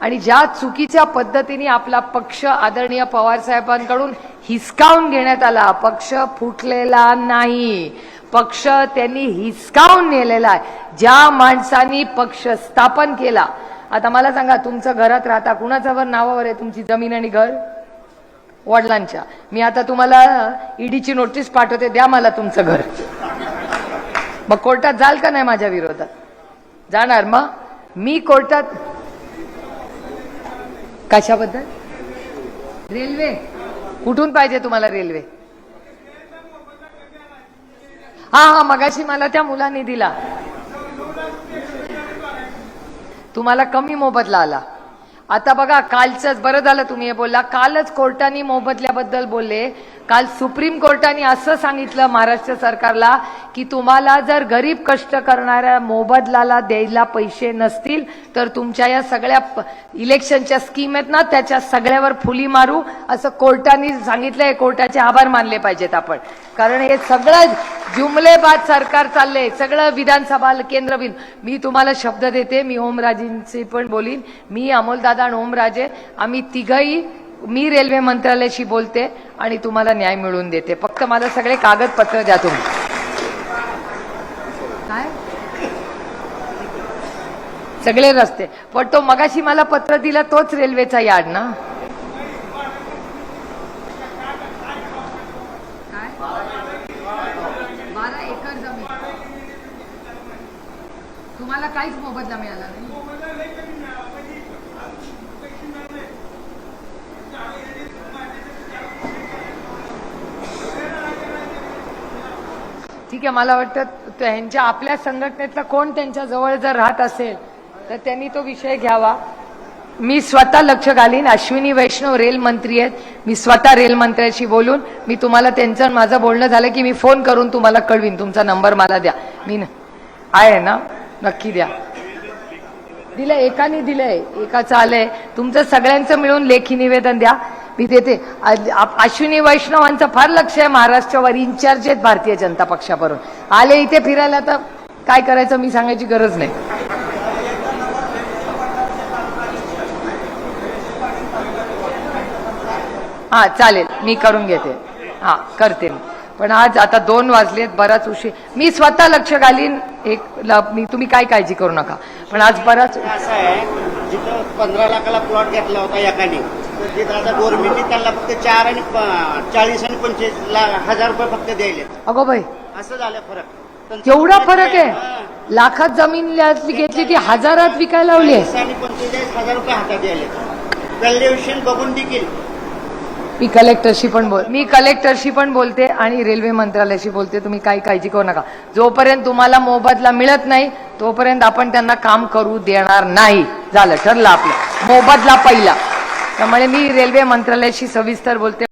आणि ज्या चुकीच्या पद्धतीने आपला पक्ष आदरणीय पवार साहेबांकडून हिसकावून घेण्यात आला पक्ष फुटलेला नाही. पक्ष त्यांनी हिसकावून नेलेला आहे. ज्या माणसांनी पक्ष स्थापन केला आता मला सांगा तुमचं घरात राहता कुणाच्यावर नावावर आहे तुमची जमीन आणि घर? वडिलांच्या. मी आता तुम्हाला ईडीची नोटीस पाठवते द्या मला तुमचं घर. मग कोर्टात जाल का नाही माझ्या विरोधात? जाणार. मग मी कोर्टात कशाबद्दल? रेल्वे. कुठून पाहिजे तुम्हाला रेल्वे? हा हा मगाशी मला त्या मुलांनी दिला. तुम्हाला कमी मोबदला आला. आता बघा कालचंच बरं झालं तुम्ही हे बोलला. कालच कोर्टाने मोबदल्याबद्दल बोलले. काल सुप्रीम कोर्टाने असं सांगितलं महाराष्ट्र सरकारला की तुम्हाला जर गरीब कष्ट करणाऱ्या मोबदलाला द्यायला पैसे नसतील तर तुमच्या या सगळ्या इलेक्शनच्या स्कीम आहेत ना त्याच्या सगळ्यावर फुली मारू असं कोर्टाने सांगितलंय. कोर्टाचे आभार मानले पाहिजेत आपण. कारण हे सगळं जुमलेबाद सरकार चाललंय. सगळं विधानसभा केंद्र बिन मी तुम्हाला शब्द देते मी ओमराजेंशी पण बोलीन. मी अमोलदादा आणि ओमराजे आम्ही तिघही मी रेल्वे मंत्रालयाशी बोलते आणि तुम्हाला न्याय मिळवून देते. फक्त मला सगळे कागदपत्र द्या तुम्ही. काय? सगळे रस्ते. पण तो मगाशी मला पत्र दिला तोच रेल्वेचा यार्ड ना बारा एकर जमीन तुम्हाला काहीच मोबदला मिळाला नाही. ठीक आहे मला वाटतं त्यांच्या आपल्या संघटनेतला कोण त्यांच्या जवळ जर राहत असेल तर त्यांनी तो विषय घ्यावा. मी स्वतः लक्ष घालीन. अश्विनी वैष्णव रेल मंत्री आहेत. मी स्वतः रेल मंत्र्याशी बोलून मी तुम्हाला त्यांचं माझं बोलणं झालं की मी फोन करून तुम्हाला कळवीन. तुमचा नंबर मला द्या. मी ना आहे ना? नक्की द्या. दिलंय एकाने दिलंय. एकाचं आलंय तुमचं सगळ्यांचं मिळून लेखी निवेदन द्या. मी देते. अश्विनी वैष्णवांचं फार लक्ष आहे महाराष्ट्रावर. इन्चार्ज आहेत भारतीय जनता पक्षावरून. आले इथे फिरायला तर काय करायचं मी सांगायची गरज नाही. हा चालेल. मी करून घेते. हा करते मी. पण आज आता दोन वाजलेत बराच उशीर. मी स्वतः लक्ष घालीन. एक मी तुम्ही काय काळजी करू नका. पण आज बराच असं आहे जिथं पंधरा लाखाला प्लॉट घेतला होता एकाने गव्हर्नमेंटने त्यांना फक्त चार आणि चाळीस आणि पंचवीस हजार रुपये फक्त द्यायले अगो बाई. असं झालं फरक. एवढा फरक. आहे. लाखात जमीन घेतली ती हजारात विकायला लावली आहे. पंचेचाळीस हजार रुपये हातात द्यायले व्हॅल्युएशन बघून देखील मी कलेक्टरशी पण बोल मी कलेक्टरशी पण बोलते आणि रेल्वे मंत्रालयाशी बोलते. तुम्ही काही काळजी करू नका. जोपर्यंत तुम्हाला मोबदला मिळत नाही तोपर्यंत आपण त्यांना काम करू देणार नाही. झालं ठरलं आपलं. मोबदला पहिला. त्यामुळे मी रेल्वे मंत्रालयाशी सविस्तर बोलते.